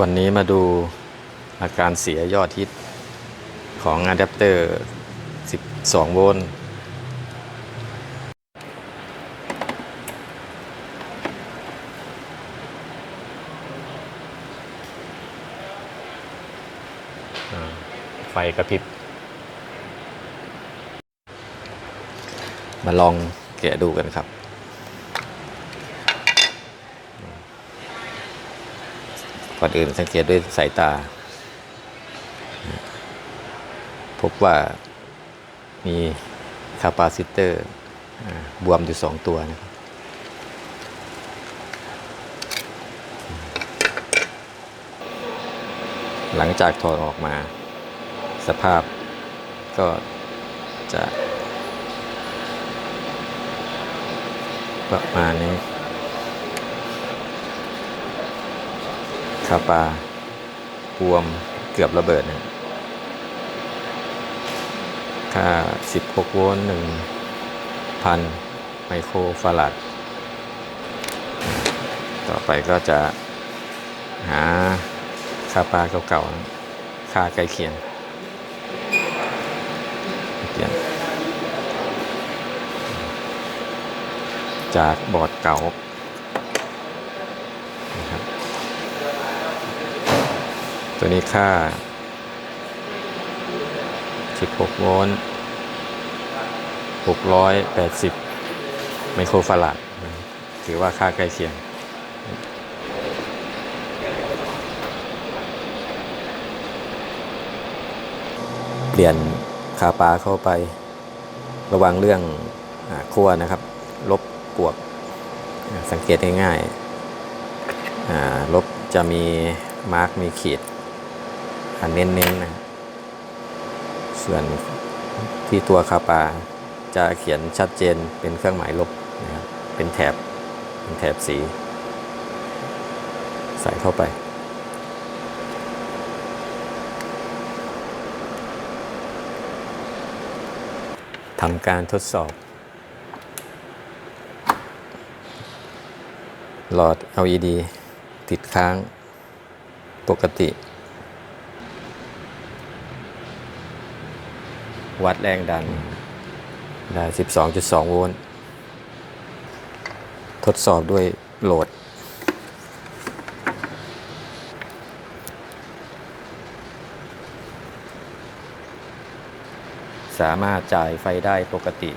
วันนี้มาดูอาการเสียยอดฮิตของอะแดปเตอร์ 12 โวลต์ ไฟกระพริบ มาลองแกะดูกันครับ ก่อนอื่นสังเกตด้วยสายตา พบว่ามีคาปาซิเตอร์บวมอยู่สองตัวนะครับหลังจากถอดออกมา สภาพก็จะประมาณนี้าปาบวมเกือบระเบิดนะค่า 16 โวลต์1,000 ไมโครฟาราด ต่อไปก็จะหาคาปาเก่าๆ ค่าใกล้เคียงเปลี่ยนจากบอร์ดเก่านะครับ ตัวนี้ค่า 16 โวลต์ 680 ไมโครฟาราด ถือว่าค่าใกล้เคียง เปลี่ยนคาปาเข้าไประวังเรื่องอขั้วนะครับ ลบปวก สังเกตง่ายๆลบจะมีมาร์กมีขีด อันเน้นๆนะส่วนที่ตัวคาปาจะเขียนชัดเจนเป็นเครื่องหมายลบนะครับเป็นแถบเป็นแถบสี ใส่เข้าไป ทำการทดสอบ หลอด LED ติดค้างปกติ วัดแรงดันได้ 12.2 โวลต์ ทดสอบด้วยโหลด สามารถจ่ายไฟได้ปกติ